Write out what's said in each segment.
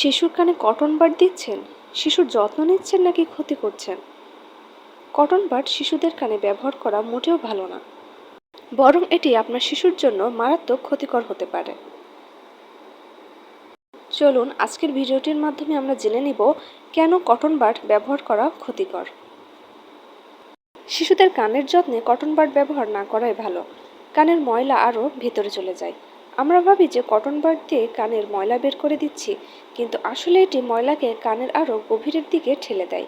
শিশুর কানে cotton bud দিচ্ছেন? শিশুর যত্ন নিচ্ছেন নাকি ক্ষতি করছেন? কটন বাড শিশুদের কানে ব্যবহার করা মোটেও ভালো না। বরং এটি আপনার শিশুর জন্য মারাত্মক ক্ষতিকর হতে পারে। চলুন, আজকের ভিডিওটির মাধ্যমে আমরা জেনে নিব কেন কটন বাড ব্যবহার করা ক্ষতিকর। শিশুদের কানের যত্নে কটন বাড ব্যবহার না করাই ভালো। কানের ময়লা আরও ভিতরে চলে যায়। আমরা ভাবি যে কটন বাড দিয়ে কানের ময়লা বের করে দিচ্ছি, কিন্তু আসলে এটি ময়লাকে কানের আরও গভীরের দিকে ঠেলে দেয়।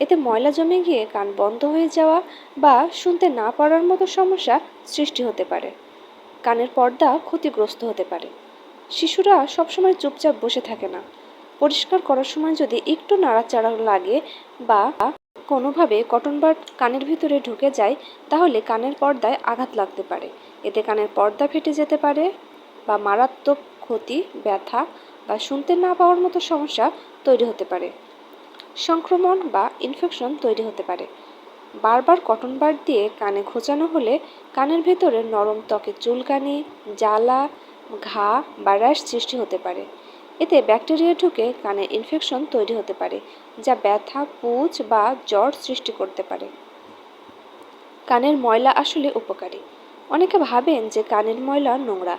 এতে ময়লা জমে গিয়ে কান বন্ধ হয়ে যাওয়া বা শুনতে না পারার মতো সমস্যা সৃষ্টি হতে পারে। কানের পর্দা ক্ষতিগ্রস্ত হতে পারে। শিশুরা সবসময় চুপচাপ বসে থাকে না। পরিষ্কার করার সময় যদি একটু নাড়াচাড়া লাগে বা কোনোভাবে কটন বাড কানের ভিতরে ঢুকে যায়, তাহলে কানের পর্দায় আঘাত লাগতে পারে। এতে কানের পর্দা ফেটে যেতে পারে। বা মারাত্মক ক্ষতি, ব্যথা বা শুনতে না পাওয়ার মতো সমস্যা তৈরি হতে পারে। সংক্রমণ বা ইনফেকশন তৈরি হতে পারে। বারবার কটন বার দিয়ে কানে খোঁচানো হলে কানের ভেতরে নরম ত্বকে চুলকানি, জ্বালা, ঘা বা র্যাশ সৃষ্টি হতে পারে। এতে ব্যাকটেরিয়া ঢুকে কানে ইনফেকশন তৈরি হতে পারে, যা ব্যথা পুঁজ বা জ্বর সৃষ্টি করতে পারে। কানের ময়লা আসলে উপকারী। অনেকে ভাবেন যে কানের ময়লা নোংরা।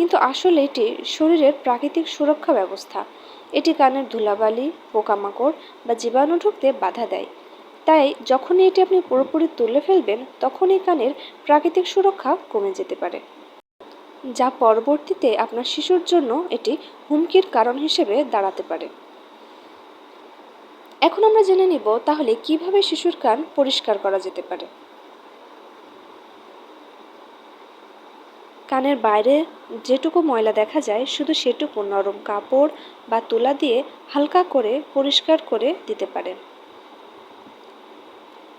কিন্তু আসলে এটি শরীরের প্রাকৃতিক সুরক্ষা ব্যবস্থা। এটি কানের ধুলাবালি, পোকামাকড় বা জীবাণু ঢুকতে বাধা দেয়। তাই যখনই এটি আপনি পুরোপুরি তুলে ফেলবেন, তখনই কানের প্রাকৃতিক সুরক্ষা কমে যেতে পারে। যা পরবর্তীতে আপনার শিশুর জন্য এটি হুমকির কারণ হিসেবে দাঁড়াতে পারে। এখন আমরা জেনে নিব তাহলে কীভাবে শিশুর কান পরিষ্কার করা যেতে পারে। কানের বাইরে যেটুকু ময়লা দেখা যায়, শুধু সেটুকু নরম কাপড় বা তুলা দিয়ে হালকা করে পরিষ্কার করে দিতে পারেন।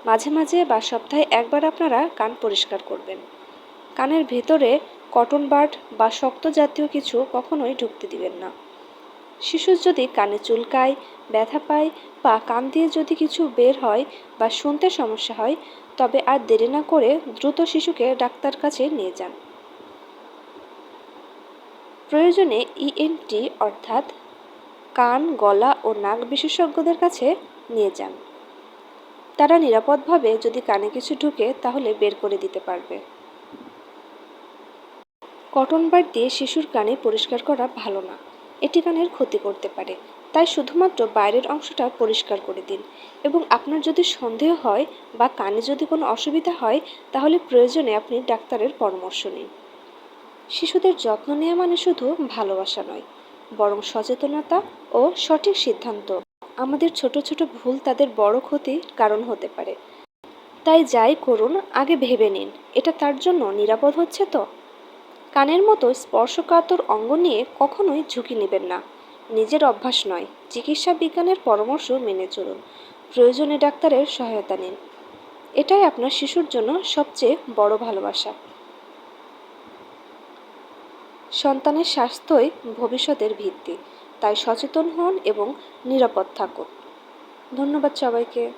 মাঝে মাঝে বা সপ্তাহে একবার আপনারা কান পরিষ্কার করবেন। কানের ভেতরে কটন বার্ড বা শক্ত জাতীয় কিছু কখনোই ঢুকতে দিবেন না। শিশুর যদি কানে চুলকায়, ব্যথা পায় বা কান দিয়ে যদি কিছু বের হয় বা শুনতে সমস্যা হয়, তবে আর দেরি না করে দ্রুত শিশুকে ডাক্তার কাছে নিয়ে যান। প্রয়োজনে ইএনটি অর্থাৎ কান, গলা ও নাক বিশেষজ্ঞদের কাছে নিয়ে যান। তারা নিরাপদভাবে যদি কানে কিছু ঢুকে, তাহলে বের করে দিতে পারবে। কটন বার দিয়ে শিশুর কানে পরিষ্কার করা ভালো না। এটি কানের ক্ষতি করতে পারে। তাই শুধুমাত্র বাইরের অংশটা পরিষ্কার করে দিন এবং আপনার যদি সন্দেহ হয় বা কানে যদি কোনো অসুবিধা হয়, তাহলে প্রয়োজনে আপনি ডাক্তারের পরামর্শ নিন। শিশুদের যত্ন নেওয়া মানে শুধু ভালোবাসা নয়, বরং সচেতনতা ও সঠিক সিদ্ধান্ত। আমাদের ছোট ছোট ভুল তাদের বড় ক্ষতির কারণ হতে পারে। তাই যাই করুন, আগে ভেবে নিন, এটা তার জন্য নিরাপদ হচ্ছে তো? কানের মতো স্পর্শকাতর অঙ্গ নিয়ে কখনোই ঝুঁকি নেবেন না। নিজের অভ্যাস নয়, চিকিৎসা বিজ্ঞানের পরামর্শ মেনে চলুন। প্রয়োজনে ডাক্তারের সহায়তা নিন। এটাই আপনার শিশুর জন্য সবচেয়ে বড় ভালোবাসা। সন্তানের স্বাস্থ্যই ভবিষ্যতের ভিত্তি। তাই সচেতন হন এবং নিরাপদ থাকুন। ধন্যবাদ সবাইকে।